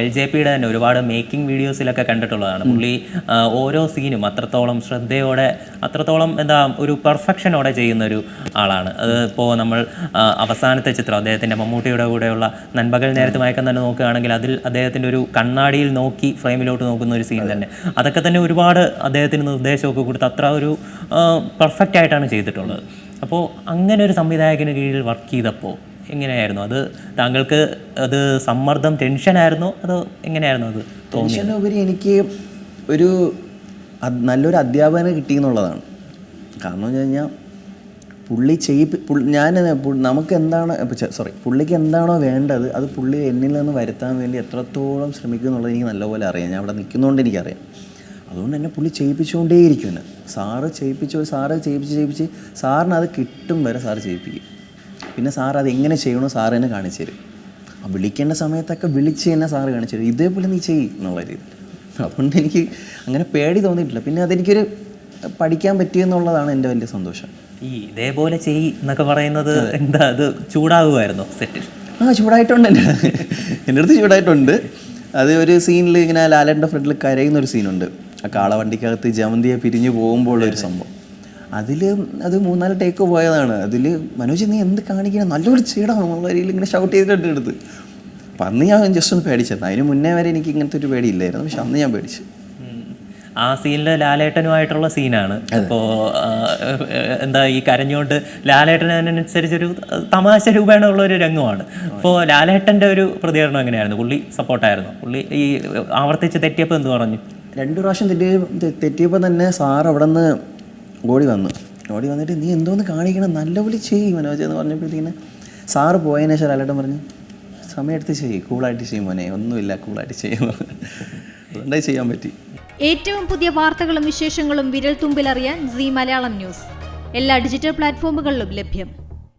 L J പിയുടെ തന്നെ ഒരുപാട് മേക്കിംഗ് വീഡിയോസിലൊക്കെ കണ്ടിട്ടുള്ളതാണ്. പുള്ളി ഓരോ സീനും അത്രത്തോളം ശ്രദ്ധയോടെ അത്രത്തോളം എന്താ ഒരു പെർഫെക്ഷനോടെ ചെയ്യുന്ന ഒരു ആളാണ് അതിപ്പോൾ നമ്മൾ അവസാനത്തെ ചിത്രം അദ്ദേഹത്തിന്റെ മമ്മൂട്ടിയുടെ കൂടെയുള്ള നൻപകൽ നേരത്തെ മയക്കം തന്നെ നോക്കുകയാണെങ്കിൽ അതിൽ അദ്ദേഹത്തിന്റെ ഒരു കണ്ണാടിയിൽ നോക്കി ഫ്രെയിമിലോട്ട് നോക്കുന്ന ഒരു സീൻ തന്നെ. അതൊക്കെ തന്നെ ഒരുപാട് അദ്ദേഹത്തിന് നിർദ്ദേശമൊക്കെ കൊടുത്ത് അത്ര ഒരു പെർഫെക്റ്റ് ആയിട്ടാണ് ചെയ്തിട്ടുള്ളത്. അപ്പോൾ അങ്ങനെ ഒരു സംവിധായകന് കീഴിൽ വർക്ക് ചെയ്തപ്പോൾ എങ്ങനെയായിരുന്നു? അത് താങ്കൾക്ക് അത് സമ്മർദ്ദം ആയിരുന്നു അതോ എങ്ങനെയായിരുന്നു അത് ടെൻഷനുപരി എനിക്ക് ഒരു നല്ലൊരു അധ്യാപകനെ കിട്ടി എന്നുള്ളതാണ് കാരണം എന്ന് കഴിഞ്ഞാൽ പുള്ളി ചെയ്യിപ്പി ഞാൻ നമുക്ക് എന്താണ് സോറി പുള്ളിക്ക് എന്താണോ വേണ്ടത് അത് പുള്ളി എന്നിൽ നിന്ന് വരുത്താൻ വേണ്ടി എത്രത്തോളം ശ്രമിക്കും എന്നുള്ളത് എനിക്ക് നല്ലപോലെ അറിയാം. ഞാൻ അവിടെ നിൽക്കുന്നതുകൊണ്ട് എനിക്കറിയാം. അതുകൊണ്ട് തന്നെ പുള്ളി ചെയ്യിപ്പിച്ചുകൊണ്ടേയിരിക്കും എന്നെ. സാറ് ചെയ്യിപ്പിച്ചു സാറ് ചെയ്യിപ്പിച്ച് ചെയ്യിപ്പിച്ച് സാറിന് അത് കിട്ടും വരെ സാറ് ചെയ്യിപ്പിക്കും. പിന്നെ സാർ അത് എങ്ങനെ ചെയ്യണോ സാർ എന്നെ കാണിച്ചു തരും. ആ വിളിക്കേണ്ട സമയത്തൊക്കെ വിളിച്ച് തന്നെ സാറ് കാണിച്ചു തരും. ഇതേപോലെ നീ ചെയ്യ് എന്നുള്ള രീതിയിൽ. അതുകൊണ്ട് എനിക്ക് അങ്ങനെ പേടി തോന്നിയിട്ടില്ല. പിന്നെ അതെനിക്കൊരു പഠിക്കാൻ പറ്റിയെന്നുള്ളതാണ് എന്റെ വലിയ സന്തോഷം. ഈ ഇതേപോലെ ചെയ് എന്നൊക്കെ പറയുന്നത് എന്താ അത് ചൂടാകുമായിരുന്നോ സെറ്റ് ആ ചൂടായിട്ടുണ്ട് എന്റെ എന്റെ അടുത്ത് ചൂടായിട്ടുണ്ട്. അത് ഒരു സീനിൽ ഇങ്ങനെ ലാലേട്ടന്റെ ഫ്രണ്ടിൽ കരയുന്ന ഒരു സീനുണ്ട്. ആ കാളവണ്ടിക്കകത്ത് ജമന്തിയെ പിരിഞ്ഞു പോകുമ്പോൾ ഒരു സംഭവം. അതിൽ അത് മൂന്നാൽ ടേക്ക് പോയതാണ്. അതിൽ മനോജ് നീ എന്ത് കാണിക്കണം? നല്ലൊരു ചീടാണ് നമ്മളെ രീതിയിൽ ഇങ്ങനെ ഷൗട്ട് ചെയ്തിട്ടുണ്ട് എടുത്ത് അപ്പം അന്ന് ഞാൻ ജസ്റ്റ് ഒന്ന് പേടിച്ചത് അതിന് മുന്നേ വരെ എനിക്ക് ഇങ്ങനത്തെ ഒരു പേടിയില്ലായിരുന്നു. പക്ഷെ അന്ന് ഞാൻ പേടിച്ചു. ആ സീനിൽ ലാലേട്ടനുമായിട്ടുള്ള സീനാണ് അപ്പോൾ എന്താ ഈ കരഞ്ഞുകൊണ്ട് ലാലേട്ടനനുസരിച്ചൊരു തമാശ രൂപേണ ഉള്ള ഒരു രംഗമാണ്. അപ്പോൾ ലാലേട്ടന്റെ ഒരു പ്രതികരണം എങ്ങനെയായിരുന്നു? പുള്ളി സപ്പോർട്ടായിരുന്നു? പുള്ളി ഈ ആവർത്തിച്ച് തെറ്റിയപ്പോൾ എന്ത് പറഞ്ഞു? രണ്ട് പ്രാവശ്യം തെറ്റിയ തെറ്റിയപ്പോൾ തന്നെ സാർ അവിടെ നിന്ന് ഓടി വന്നു. ഓടി വന്നിട്ട് നീ എന്തോന്ന് കാണിക്കണം? നല്ലപോലെ ചെയ്യ് മനോജ് എന്ന് പറഞ്ഞപ്പോഴത്തേക്കിന് സാറ് പോയതിനു ശേഷം അലട്ടം പറഞ്ഞു സമയമെടുത്ത് ചെയ്യ് കൂളായിട്ട് ചെയ്യും മോനെ ഒന്നുമില്ല കൂളായിട്ട് ചെയ്യുന്നു അതുകൊണ്ടായി ചെയ്യാൻ പറ്റി. ഏറ്റവും പുതിയ വാർത്തകളും വിശേഷങ്ങളും വിരൽ തുമ്പിലറിയാൻ സി മലയാളം ന്യൂസ്. എല്ലാ ഡിജിറ്റൽ പ്ലാറ്റ്ഫോമുകളിലും ലഭ്യം.